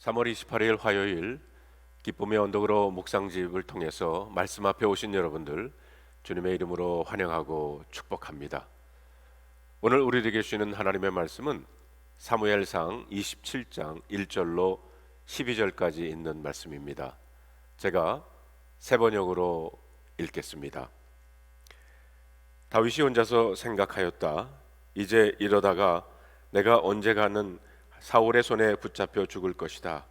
3월 28일 화요일 기쁨의 언덕으로 묵상집을 통해서 말씀 앞에 오신 여러분들 주님의 이름으로 환영하고 축복합니다. 오늘 우리에게 주시는 하나님의 말씀은 사무엘상 27장 1절로 12절까지 있는 말씀입니다. 제가 세 번역으로 읽겠습니다. 다윗이 혼자서 생각하였다. 이제 이러다가 내가 언제 가는 사울의 손에 붙잡혀 죽을 것이다.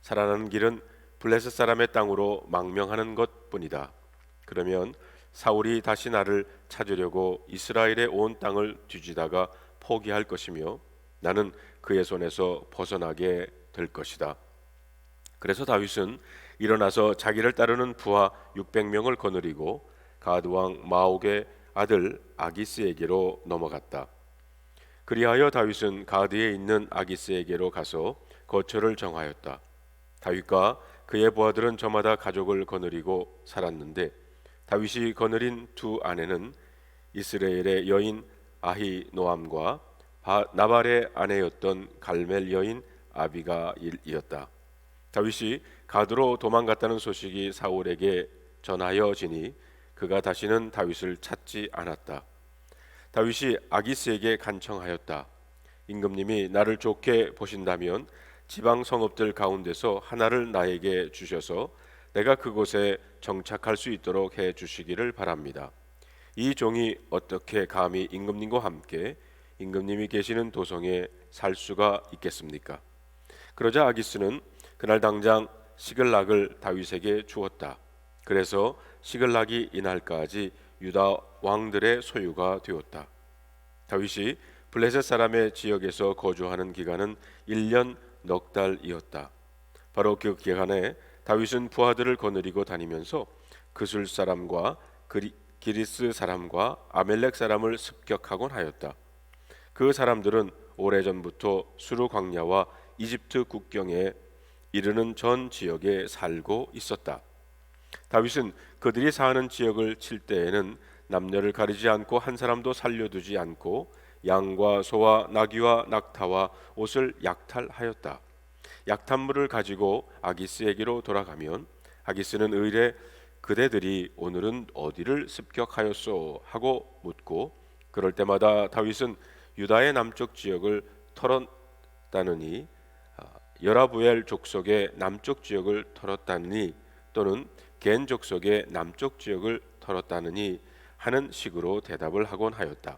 살아나는 길은 블레셋 사람의 땅으로 망명하는 것뿐이다. 그러면 사울이 다시 나를 찾으려고 이스라엘의 온 땅을 뒤지다가 포기할 것이며 나는 그의 손에서 벗어나게 될 것이다. 그래서 다윗은 일어나서 자기를 따르는 부하 600명을 거느리고 가드 왕 마옥의 아들 아기스에게로 넘어갔다. 그리하여 다윗은 가드에 있는 아기스에게로 가서 거처를 정하였다. 다윗과 그의 부하들은 저마다 가족을 거느리고 살았는데 다윗이 거느린 두 아내는 이스라엘의 여인 아히노암과 나발의 아내였던 갈멜 여인 아비가일이었다. 다윗이 가드로 도망갔다는 소식이 사울에게 전하여지니 그가 다시는 다윗을 찾지 않았다. 다윗이 아기스에게 간청하였다. 임금님이 나를 좋게 보신다면 지방 성읍들 가운데서 하나를 나에게 주셔서 내가 그곳에 정착할 수 있도록 해 주시기를 바랍니다. 이 종이 어떻게 감히 임금님과 함께 임금님이 계시는 도성에 살 수가 있겠습니까? 그러자 아기스는 그날 당장 시글락을 다윗에게 주었다. 그래서 시글락이 이날까지 유다 왕들의 소유가 되었다. 다윗이 블레셋 사람의 지역에서 거주하는 기간은 1년 넉 달이었다. 바로 그 기간에 다윗은 부하들을 거느리고 다니면서 그술 사람과 그리, 기리스 사람과 아멜렉 사람을 습격하곤 하였다. 그 사람들은 오래전부터 수르 광야와 이집트 국경에 이르는 전 지역에 살고 있었다. 다윗은 그들이 사는 지역을 칠 때에는 남녀를 가리지 않고 한 사람도 살려두지 않고 양과 소와 나귀와 낙타와 옷을 약탈하였다. 약탈물을 가지고 아기스에게로 돌아가면 아기스는 의뢰 그대들이 오늘은 어디를 습격하였소 하고 묻고 그럴 때마다 다윗은 유다의 남쪽 지역을 털었다느니 아, 여라부엘 족속의 남쪽 지역을 털었다느니 또는 겐 족 속의 남쪽 지역을 털었다느니 하는 식으로 대답을 하곤 하였다.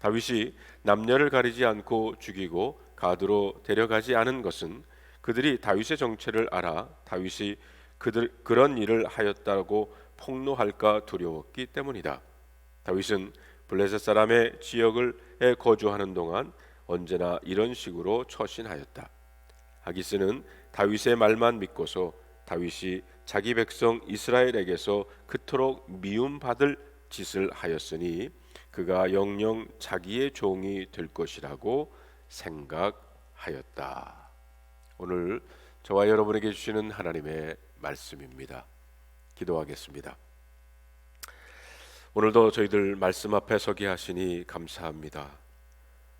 다윗이 남녀를 가리지 않고 죽이고 가드로 데려가지 않은 것은 그들이 다윗의 정체를 알아 다윗이 그들 그런 일을 하였다고 폭로할까 두려웠기 때문이다. 다윗은 블레셋 사람의 지역을 거주하는 동안 언제나 이런 식으로 처신하였다. 아기스는 다윗의 말만 믿고서 다윗이 자기 백성 이스라엘에게서 그토록 미움 받을 짓을 하였으니 그가 영영 자기의 종이 될 것이라고 생각하였다. 오늘 저와 여러분에게 주시는 하나님의 말씀입니다. 기도하겠습니다. 오늘도 저희들 말씀 앞에 서게 하시니 감사합니다.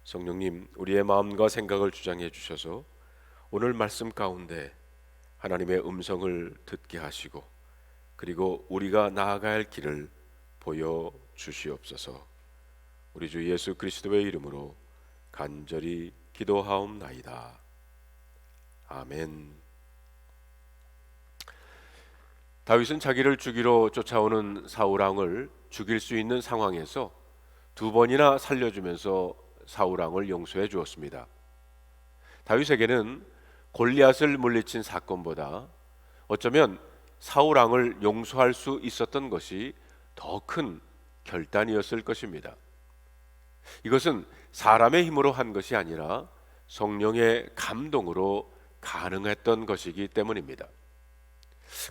성령님, 우리의 마음과 생각을 주장해 주셔서 오늘 말씀 가운데 하나님의 음성을 듣게 하시고 그리고 우리가 할 길을 보여 주시옵소서. 우리 주 예수 그리스도의 이름으로 간절히 기도하옵나이다. 아멘. 다윗은 자기를 죽이러 쫓아오는 사울 왕을 죽일 수 있는 상황에서 두 번이나 살려주면서 사울 왕을 용서해 주었습니다. 다윗에게는 골리앗을 물리친 사건보다 어쩌면 사울 왕을 용서할 수 있었던 것이 더 큰 결단이었을 것입니다. 이것은 사람의 힘으로 한 것이 아니라 성령의 감동으로 가능했던 것이기 때문입니다.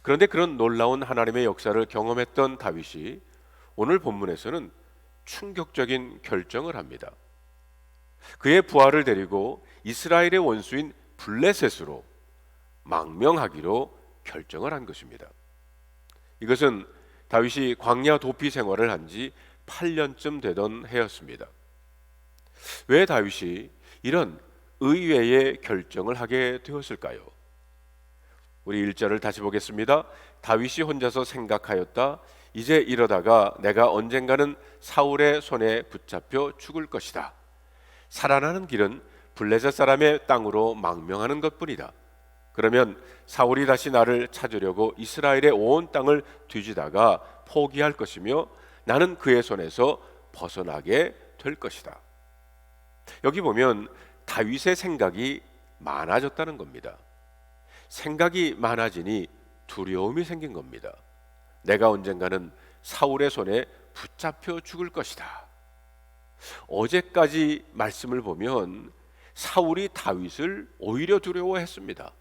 그런데 그런 놀라운 하나님의 역사를 경험했던 다윗이 오늘 본문에서는 충격적인 결정을 합니다. 그의 부하를 데리고 이스라엘의 원수인 블레셋으로 망명하기로 결정을 한 것입니다. 이것은 다윗이 광야 도피 생활을 한 지 8년쯤 되던 해였습니다. 왜 다윗이 이런 의외의 결정을 하게 되었을까요? 우리 1절을 다시 보겠습니다. 다윗이 혼자서 생각하였다. 이제 이러다가 내가 언젠가는 사울의 손에 붙잡혀 죽을 것이다. 살아나는 길은 블레셋 사람의 땅으로 망명하는 것뿐이다. 그러면 사울이 다시 나를 찾으려고 이스라엘의 온 땅을 뒤지다가 포기할 것이며 나는 그의 손에서 벗어나게 될 것이다. 여기 보면 다윗의 생각이 많아졌다는 겁니다. 생각이 많아지니 두려움이 생긴 겁니다. 내가 언젠가는 사울의 손에 붙잡혀 죽을 것이다. 어제까지 말씀을 보면 사울이 다윗을 오히려 두려워했습니다.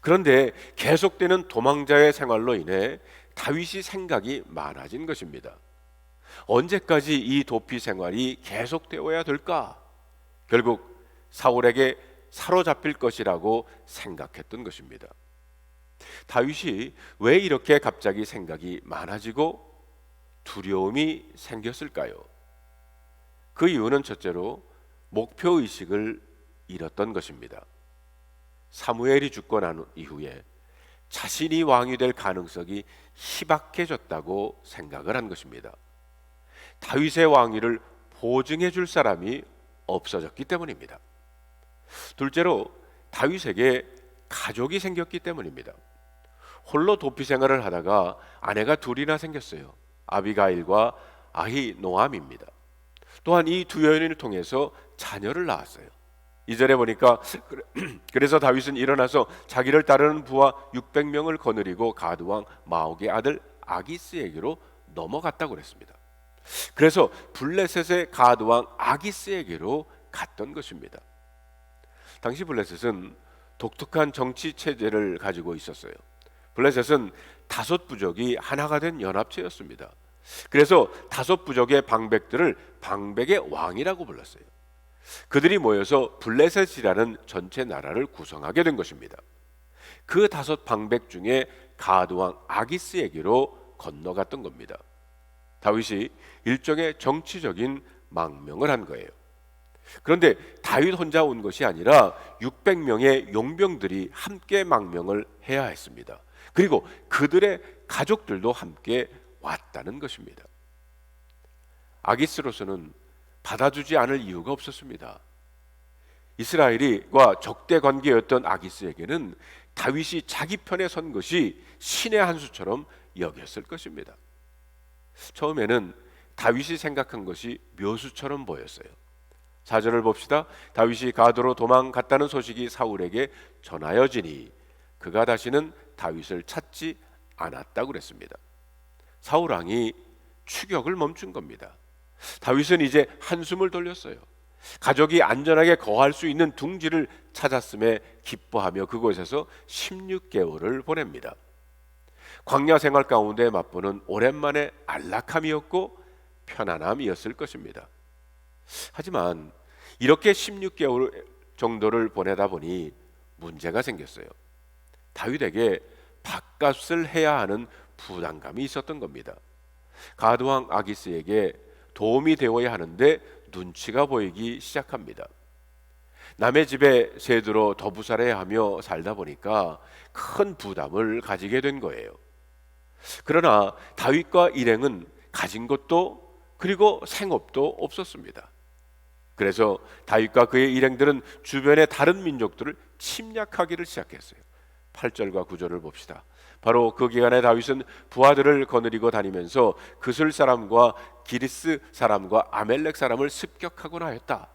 그런데 계속되는 도망자의 생활로 인해 다윗이 생각이 많아진 것입니다. 언제까지 이 도피 생활이 계속되어야 될까? 결국 사울에게 사로잡힐 것이라고 생각했던 것입니다. 다윗이 왜 이렇게 갑자기 생각이 많아지고 두려움이 생겼을까요? 그 이유는 첫째로 목표 의식을 잃었던 것입니다. 사무엘이 죽고 난 이후에 자신이 왕이 될 가능성이 희박해졌다고 생각을 한 것입니다. 다윗의 왕위를 보증해 줄 사람이 없어졌기 때문입니다. 둘째로 다윗에게 가족이 생겼기 때문입니다. 홀로 도피 생활을 하다가 아내가 둘이나 생겼어요. 아비가일과 아히노암입니다. 또한 이 두 여인을 통해서 자녀를 낳았어요. 이절에 보니까 그래서 다윗은 일어나서 자기를 따르는 부하 600명을 거느리고 가드 왕 마옥의 아들 아기스에게로 넘어갔다고 그랬습니다. 그래서 블레셋의 가드 왕 아기스에게로 갔던 것입니다. 당시 블레셋은 독특한 정치 체제를 가지고 있었어요. 블레셋은 다섯 부족이 하나가 된 연합체였습니다. 그래서 다섯 부족의 방백들을 방백의 왕이라고 불렀어요. 그들이 모여서 블레셋이라는 전체 나라를 구성하게 된 것입니다. 그 다섯 방백 중에 가드 왕 아기스에게로 건너갔던 겁니다. 다윗이 일종의 정치적인 망명을 한 거예요. 그런데 다윗 혼자 온 것이 아니라 600명의 용병들이 함께 망명을 해야 했습니다. 그리고 그들의 가족들도 함께 왔다는 것입니다. 아기스로서는 받아주지 않을 이유가 없었습니다. 이스라엘이과 적대 관계였던 아기스에게는 다윗이 자기 편에 선 것이 신의 한 수처럼 여겼을 것입니다. 처음에는 다윗이 생각한 것이 묘수처럼 보였어요. 사절을 봅시다. 다윗이 가도로 도망갔다는 소식이 사울에게 전하여지니 그가 다시는 다윗을 찾지 않았다고 그랬습니다. 사울 왕이 추격을 멈춘 겁니다. 다윗은 이제 한숨을 돌렸어요. 가족이 안전하게 거할 수 있는 둥지를 찾았음에 기뻐하며 그곳에서 16개월을 보냅니다. 광야 생활 가운데 맛보는 오랜만에 안락함이었고 편안함이었을 것입니다. 하지만 이렇게 16개월 정도를 보내다 보니 문제가 생겼어요. 다윗에게 밥값을 해야 하는 부담감이 있었던 겁니다. 가드왕 아기스에게 도움이 되어야 하는데 눈치가 보이기 시작합니다. 남의 집에 새들어 더부살해야 하며 살다 보니까 큰 부담을 가지게 된 거예요. 그러나 다윗과 일행은 가진 것도 그리고 생업도 없었습니다. 그래서 다윗과 그의 일행들은 주변의 다른 민족들을 침략하기를 시작했어요. 8절과 9절을 봅시다. 바로 그 기간에 다윗은 부하들을 거느리고 다니면서 그술 사람과 기리스 사람과 아멜렉 사람을 습격하고나 했다.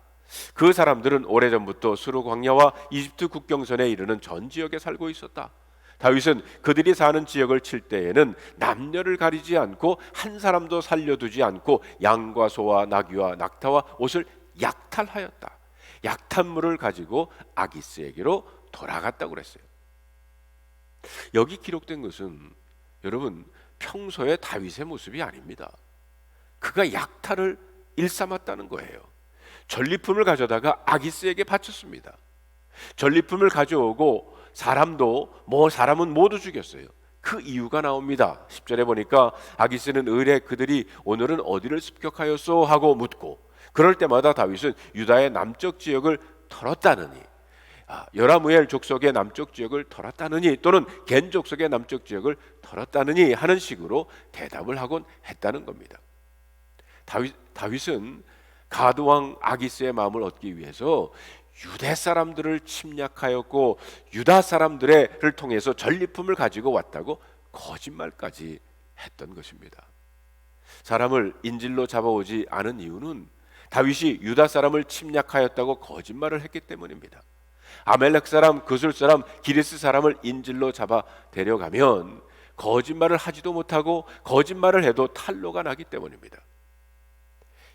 그 사람들은 오래전부터 수르 광야와 이집트 국경선에 이르는 전 지역에 살고 있었다. 다윗은 그들이 사는 지역을 칠 때에는 남녀를 가리지 않고 한 사람도 살려두지 않고 양과 소와 나귀와 낙타와 옷을 약탈하였다. 약탈물을 가지고 아기스에게로 돌아갔다고 그랬어요. 여기 기록된 것은 여러분 평소의 다윗의 모습이 아닙니다. 그가 약탈을 일삼았다는 거예요. 전리품을 가져다가 아기스에게 바쳤습니다. 전리품을 가져오고 사람도 뭐 사람은 모두 죽였어요. 그 이유가 나옵니다. 10절에 보니까 아기스는 의뢰 그들이 오늘은 어디를 습격하였소 하고 묻고 그럴 때마다 다윗은 유다의 남쪽 지역을 털었다느니 아, 여라무엘 족속의 남쪽 지역을 털었다느니 또는 겐 족속의 남쪽 지역을 털었다느니 하는 식으로 대답을 하곤 했다는 겁니다. 다윗, 다윗은 가드 왕 아기스의 마음을 얻기 위해서 유대 사람들을 침략하였고 유다 사람들을 통해서 전리품을 가지고 왔다고 거짓말까지 했던 것입니다. 사람을 인질로 잡아오지 않은 이유는 다윗이 유다 사람을 침략하였다고 거짓말을 했기 때문입니다. 아멜렉 사람, 그술 사람, 기리스 사람을 인질로 잡아 데려가면 거짓말을 하지도 못하고 거짓말을 해도 탄로가 나기 때문입니다.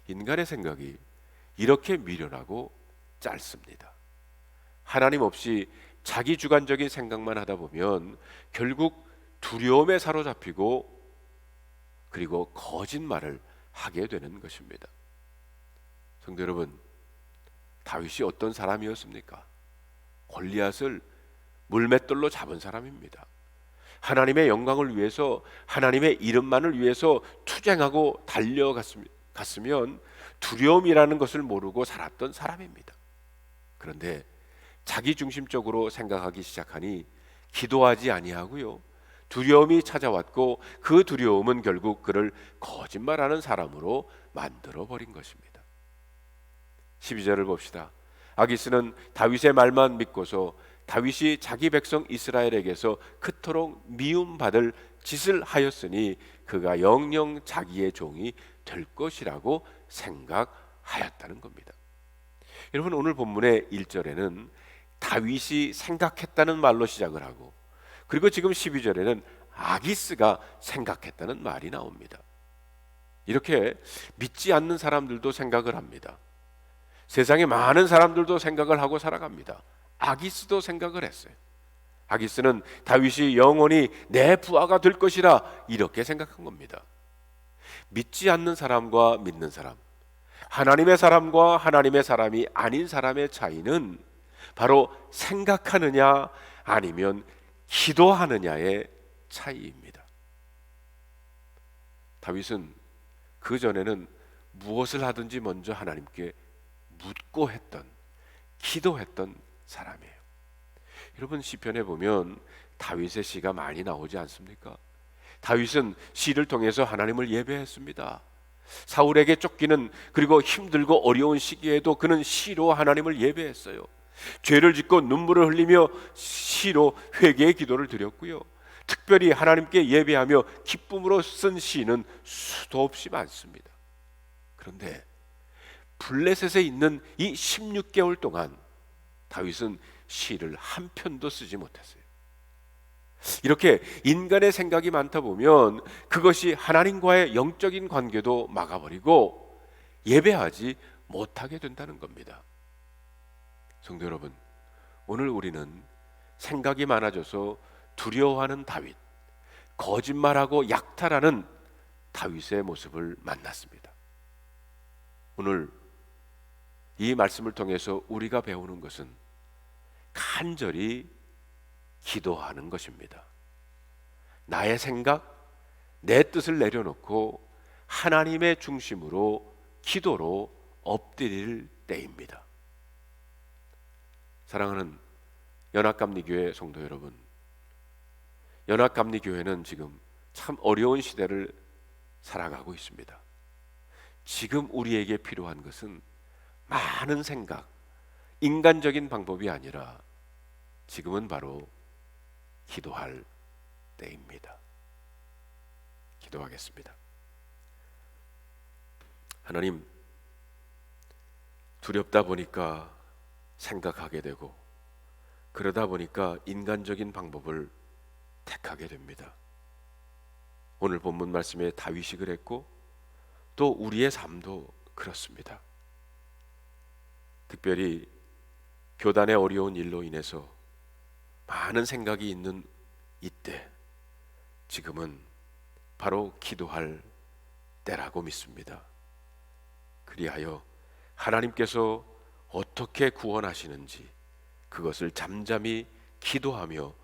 인간의 생각이 이렇게 미련하고 짧습니다. 하나님 없이 자기 주관적인 생각만 하다 보면 결국 두려움에 사로잡히고 그리고 거짓말을 하게 되는 것입니다. 성도 여러분, 다윗이 어떤 사람이었습니까? 골리앗을 물맷돌로 잡은 사람입니다. 하나님의 영광을 위해서 하나님의 이름만을 위해서 투쟁하고 달려갔으면 두려움이라는 것을 모르고 살았던 사람입니다. 그런데 자기 중심적으로 생각하기 시작하니 기도하지 아니하고요. 두려움이 찾아왔고 그 두려움은 결국 그를 거짓말하는 사람으로 만들어 버린 것입니다. 12절을 봅시다. 아기스는 다윗의 말만 믿고서 다윗이 자기 백성 이스라엘에게서 그토록 미움받을 짓을 하였으니 그가 영영 자기의 종이 될 것이라고 생각하였다는 겁니다. 여러분 오늘 본문의 1절에는 다윗이 생각했다는 말로 시작을 하고 그리고 지금 12절에는 아기스가 생각했다는 말이 나옵니다. 이렇게 믿지 않는 사람들도 생각을 합니다. 세상에 많은 사람들도 생각을 하고 살아갑니다. 아기스도 생각을 했어요. 아기스는 다윗이 영원히 내 부하가 될 것이라 이렇게 생각한 겁니다. 믿지 않는 사람과 믿는 사람, 하나님의 사람과 하나님의 사람이 아닌 사람의 차이는 바로 생각하느냐 아니면 기도하느냐의 차이입니다. 다윗은 그 전에는 무엇을 하든지 먼저 하나님께 묻고 했던 기도했던 사람이에요. 여러분 시편에 보면 다윗의 시가 많이 나오지 않습니까? 다윗은 시를 통해서 하나님을 예배했습니다. 사울에게 쫓기는 그리고 힘들고 어려운 시기에도 그는 시로 하나님을 예배했어요. 죄를 짓고 눈물을 흘리며 시로 회개의 기도를 드렸고요. 특별히 하나님께 예배하며 기쁨으로 쓴 시는 수도 없이 많습니다. 그런데 블레셋에 있는 이 16개월 동안 다윗은 시를 한 편도 쓰지 못했어요. 이렇게 인간의 생각이 많다 보면 그것이 하나님과의 영적인 관계도 막아버리고 예배하지 못하게 된다는 겁니다. 성도 여러분, 오늘 우리는 생각이 많아져서 두려워하는 다윗, 거짓말하고 약탈하는 다윗의 모습을 만났습니다. 오늘 이 말씀을 통해서 우리가 배우는 것은 간절히 기도하는 것입니다. 나의 생각, 내 뜻을 내려놓고 하나님의 중심으로 기도로 엎드릴 때입니다. 사랑하는 연합감리교회 성도 여러분, 연합감리교회는 지금 참 어려운 시대를 살아가고 있습니다. 지금 우리에게 필요한 것은 많은 생각, 인간적인 방법이 아니라 지금은 바로 기도할 때입니다. 기도하겠습니다. 하나님, 두렵다 보니까 생각하게 되고 그러다 보니까 인간적인 방법을 택하게 됩니다. 오늘 본문 말씀에 다윗이 그랬고 또 우리의 삶도 그렇습니다. 특별히 교단의 어려운 일로 인해서 많은 생각이 있는 이때 지금은 바로 기도할 때라고 믿습니다. 그리하여 하나님께서 어떻게 구원하시는지 그것을 잠잠히 기도하며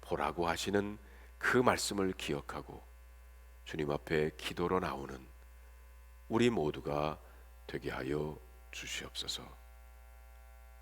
보라고 하시는 그 말씀을 기억하고 주님 앞에 기도로 나오는 우리 모두가 되게 하여 주시옵소서.